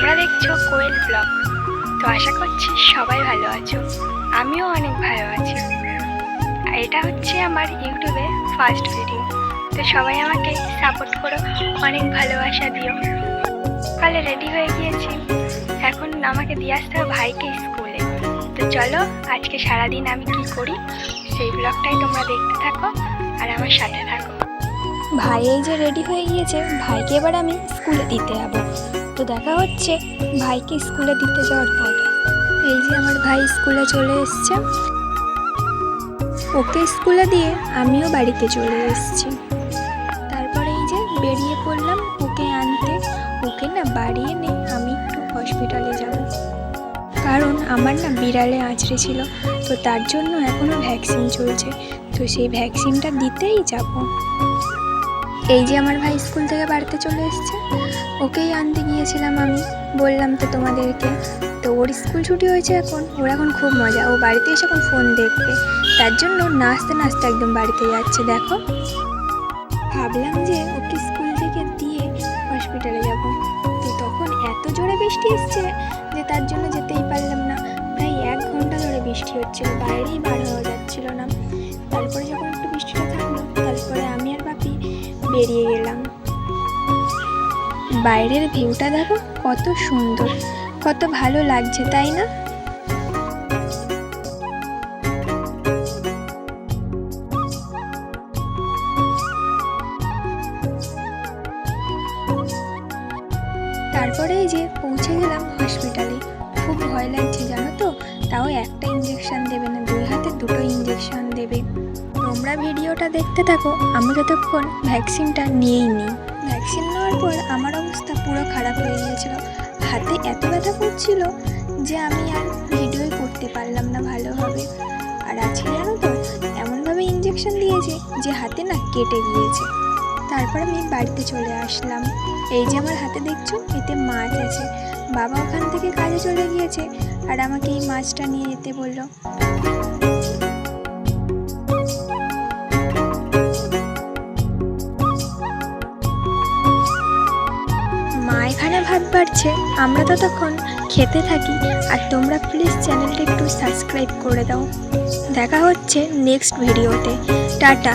তোমরা দেখছ কোয়েল ব্লগ। তো আশা করছি সবাই ভালো আছো। আমিও অনেক ভালো আছি। আর এটা হচ্ছে আমার ইউটিউবে ফার্স্ট ভিডিও তো সবাই আমাকে সাপোর্ট করো, অনেক ভালোবাসা দিও। সকালে রেডি হয়ে গিয়েছি। এখন আমাকে দিয়ে আসতে হবে ভাইকে স্কুলে তো চলো, আজকে সারাদিন আমি কি করি, সেই ব্লগটাই তোমরা দেখতে থাকো আর আমার সাথে থাকো। ভাই এই যে রেডি হয়ে গিয়েছে, ভাইকে এবার আমি স্কুলে দিতে যাব। তো দেখা হচ্ছে। ভাইকে স্কুলে দিতে যাওয়ার পর। এই যে আমার ভাই স্কুলে চলে এসছে। ওকে স্কুলে দিয়ে আমিও বাড়িতে চলে এসেছি। তারপরে এই যে বেরিয়ে পড়লাম ওকে আনতে। ওকে না বাড়ি এনে আমি একটু হসপিটালে যাব। কারণ আমার না বিড়ালে আঁচড়ে ছিল। তো তার জন্য এখনও ভ্যাকসিন চলছে। তো সেই ভ্যাকসিনটা দিতেই যাব। এই যে আমার ভাই স্কুল থেকে বাড়িতে চলে এসেছে, ওকেই আনতে গিয়েছিলাম আমি। বললাম তো তোমাদেরকে, তো ওর স্কুল ছুটি হয়েছে এখন, ওর এখন খুব মজা। ও বাড়িতে এসে এখন ফোন দেখবে। তার জন্য নাচতে নাচতে একদম বাড়িতে যাচ্ছে, দেখো। ভাবলাম যে ওকে স্কুল থেকে দিয়ে হসপিটালে যাব। তো তখন এত জোরে বৃষ্টি এসছে যে তার জন্য যেতেই পারলাম না। প্রায় এক ঘণ্টা ধরে বৃষ্টি হচ্ছিল, বাইরেই বার হওয়া যাচ্ছিল না। তারপরে যখন বেরিয়ে গেলাম। বাইরের ভিউটা দেখো, কত সুন্দর, কত ভালো লাগছে, তাই না? তারপরে এই যে পৌঁছে গেলাম হসপিটালে খুব ভয় লাগছে, জানো তো? তাও একটা ইঞ্জেকশন দেবে না, দুই হাতে দুটো ইঞ্জেকশন দেবে। তোমরা ভিডিওটা দেখতে থাকো, আমি যতক্ষণ ভ্যাকসিনটা নিয়েই নিই। ভ্যাকসিন নেওয়ার পর আমার অবস্থা পুরো খারাপ হয়ে গিয়েছিল। হাতে এত ব্যথা করছিল যে আমি আর ভিডিওই করতে পারলাম না ভালোভাবে। আর আজকে জানো তো, এমনভাবে ইঞ্জেকশন দিয়েছে যে হাতে না কেটে গিয়েছে। তারপর আমি বাড়িতে চলে আসলাম। এই যে আমার হাতে দেখছ, এতে মাছ আছে। বাবা ওখান থেকে কাজে চলে গিয়েছে আর আমাকে এই মাছটা নিয়ে যেতে বলল। মা এখানে ভাত বাড়ছে। আমরা তো তখন খেতে থাকি। আর তোমরা প্লিজ চ্যানেলটা একটু সাবস্ক্রাইব করে দাও। দেখা হচ্ছে নেক্সট ভিডিওতে টাটা।